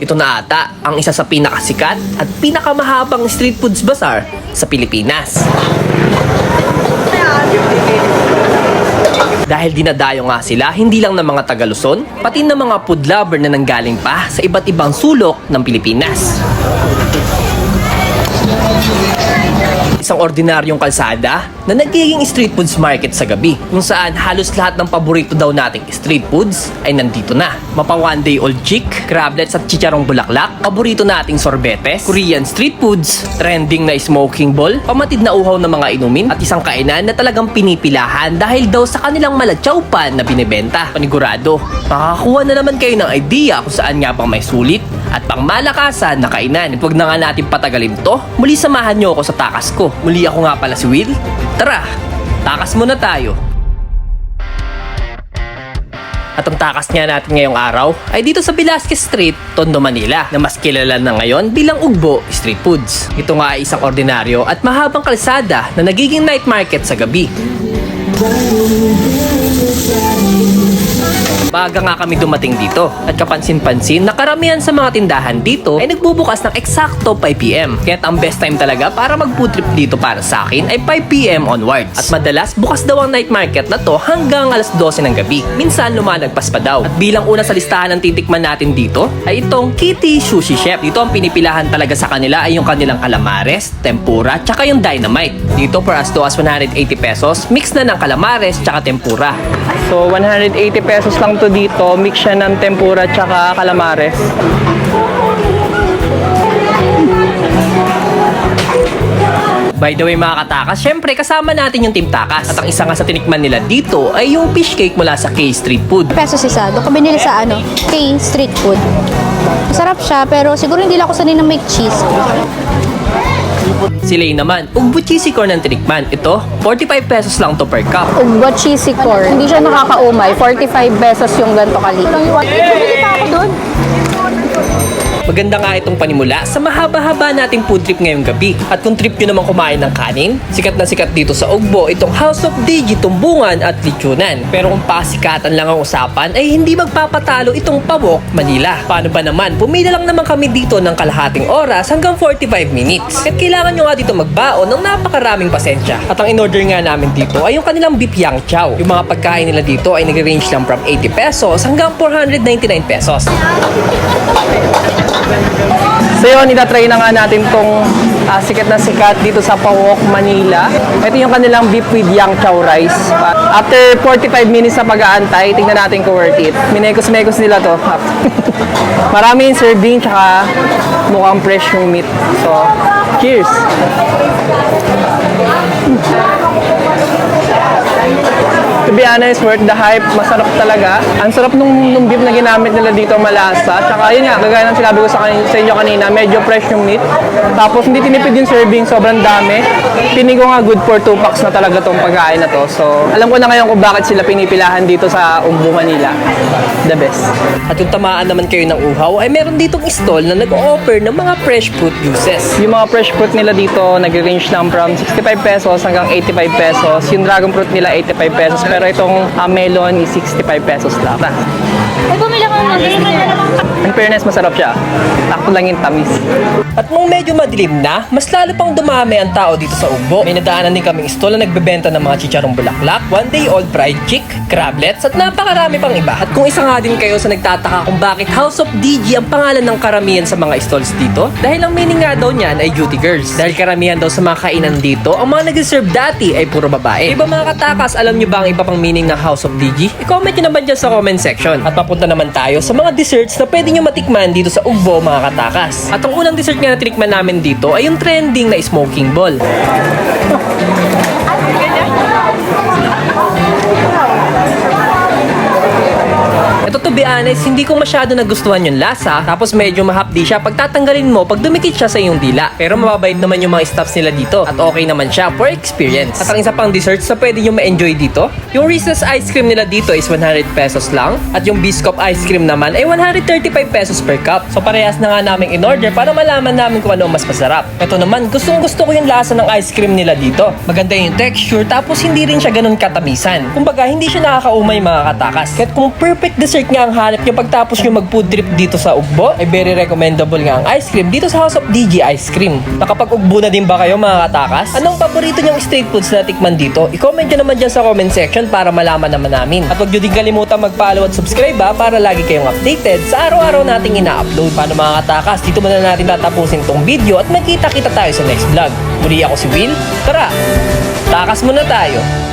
Ito na ata ang isa sa pinakasikat at pinakamahabang street foods bazaar sa Pilipinas. Dahil dinadayo nga sila, hindi lang ng mga taga Luzon, pati ng mga food lover na nanggaling pa sa iba't ibang sulok ng Pilipinas. Isang ordinaryong kalsada na nagiging street foods market sa gabi kung saan halos lahat ng paborito daw nating street foods ay nandito na. Mapa one day old chick, crablets at chicharong bulaklak, paborito nating sorbetes, Korean street foods, trending na smoking ball, pamatid na uhaw ng mga inumin at isang kainan na talagang pinipilahan dahil daw sa kanilang malatsaw pan na binibenta. Panigurado, makakakuha na naman kayo ng idea kung saan nga bang may sulit at pangmalakasan na kainan. Huwag na nga natin patagalin to, muli samahan nyo ako sa takas ko. Muli ako nga pala si Will. Tara, takas muna tayo. At ang takas nga natin ngayong araw ay dito sa Velasquez Street, Tondo, Manila na mas kilala na ngayon bilang Ugbo Street Foods. Ito nga ay isang ordinaryo at mahabang kalsada na nagiging night market sa gabi. Baga nga kami dumating dito at kapansin-pansin na karamihan sa mga tindahan dito ay nagbubukas ng eksakto 5pm. Kaya ang best time talaga para mag food trip dito para sa akin ay 5pm onwards. At madalas bukas daw ang night market na to hanggang alas 12 ng gabi. Minsan lumalagpas pa daw. At bilang una sa listahan ng titikman natin dito ay itong Kitty Sushi Chef. Dito ang pinipilahan talaga sa kanila ay yung kanilang calamares, tempura, tsaka yung dynamite. Dito for as low as 180 pesos, mix na ng calamares tsaka tempura. So, 180 pesos lang to dito. Mix siya ng tempura tsaka calamares. By the way mga katakas, syempre kasama natin yung Team Takas. At ang isa nga sa tinikman nila dito ay yung fish cake mula sa K Street Food. pesos isa. Doon ko binili sa ano, kay street food. Masarap siya, pero siguro hindi lang ako sanay na make cheese. Si Lay naman, ugbo cheesy corn ang tinikman. Ito, 45 pesos lang to per cup. Ugbo cheesy corn. Hindi siya nakakaumay. 45 pesos yung ganito kali. Bumili pa ako doon. Maganda nga itong panimula sa mahaba-haba nating food trip ngayong gabi. At kung trip nyo naman kumain ng kanin, sikat na sikat dito sa Ugbo itong House of Digi, Tumbungan at Lichunan. Pero kung pasikatan lang ang usapan ay hindi magpapatalo itong Pawok, Manila. Paano ba naman? Pumila lang naman kami dito ng kalahating oras hanggang 45 minutes. At kailangan nyo nga dito magbaon ng napakaraming pasensya. At ang in-order nga namin dito ay yung kanilang beef yang chow. Yung mga pagkain nila dito ay nag-range lang from 80 pesos hanggang 499 pesos. So yun, itatry na nga natin tong ah, sikat na sikat dito sa Pawok, Manila. Ito yung kanilang beef with yang chow rice. Ah, after 45 minutes na pag-aantay, tingnan natin kung worth it. Minekos-mekos nila to. Marami yung serving, tsaka mukhang fresh yung meat. So, cheers! To be honest, worth the hype. Masarap talaga. Ang sarap nung, nung beef na ginamit nila dito malasa. Tsaka yun nga, kagaya ng sinabi ko sa, kanina, sa inyo kanina, medyo fresh yung meat. Tapos hindi tinipid yung serving, sobrang dami. Piling ko nga good for 2 packs na talaga tong pagkain na to. So, alam ko na ngayon kung bakit sila pinipilahan dito sa Umbu, Manila. The best. At kung tamaan naman kayo ng uhaw, ay meron ditong stall na nag-offer ng mga fresh fruit juices. Yung mga fresh fruit nila dito, nag-range lang from 65 pesos hanggang 85 pesos. Yung dragon fruit nila, 85 pesos. Pero itong ah, melon is 65 pesos lang. Ay, bumili ako ng In fairness, masarap siya. Takto lang yung tamis. At nung medyo madilim na, mas lalo pang dumami ang tao dito sa Ugbo. May nadaanan din kaming stall na nagbebenta ng mga chicharong bulaklak, one day old fried chick, crablets, at napakarami pang iba. At kung isa nga din kayo sa nagtataka kung bakit House of DG ang pangalan ng karamihan sa mga stalls dito, dahil ang meaning nga daw niyan ay duty girls. Dahil karamihan daw sa mga kainan dito, ang mga nag-serve dati ay puro babae. Iba mga katakas, alam nyo ba ang iba pang meaning ng House of DG? I-comment nyo naman dyan sa comment section. At papunta naman tayo sa mga desserts na pwede nyo matikman dito sa Ugbo mga katakas. At ang unang dessert nga na tinikman namin dito ay yung trending na smoking ball. Be honest, hindi ko masyado nagustuhan yung lasa, tapos medyo mahapdi siya pag tatanggalin mo pag dumikit siya sa iyong dila. Pero mababait naman yung mga staffs nila dito at okay naman siya for experience. At ang isa pang dessert sa pwede nyo ma-enjoy dito, yung Reese's ice cream nila dito is 100 pesos lang at yung Biscop ice cream naman ay 135 pesos per cup. So parehas na nga namin in-order para malaman namin kung ano mas masarap. Ito naman, gustong gusto ko yung lasa ng ice cream nila dito. Maganda yung texture tapos hindi rin siya ganun katamisan. Kumbaga, hindi siya nakakaumay mga katakas. Kahit kung perfect dessert nga ang hanap nyo pagtapos nyo mag food trip dito sa Ugbo, ay very recommendable nga ang ice cream dito sa House of DG Ice Cream. Nakapag-ugbo na din ba kayo mga katakas? Anong paborito nyong street foods na tikman dito? I-comment nyo naman dyan sa comment section para malaman naman namin. At huwag nyo din kalimutan mag-follow at subscribe ha para lagi kayong updated sa araw-araw nating ina-upload. Paano mga katakas, dito muna natin tatapusin tong video at magkita-kita tayo sa next vlog. Muli ako si Will. Tara, takas muna tayo.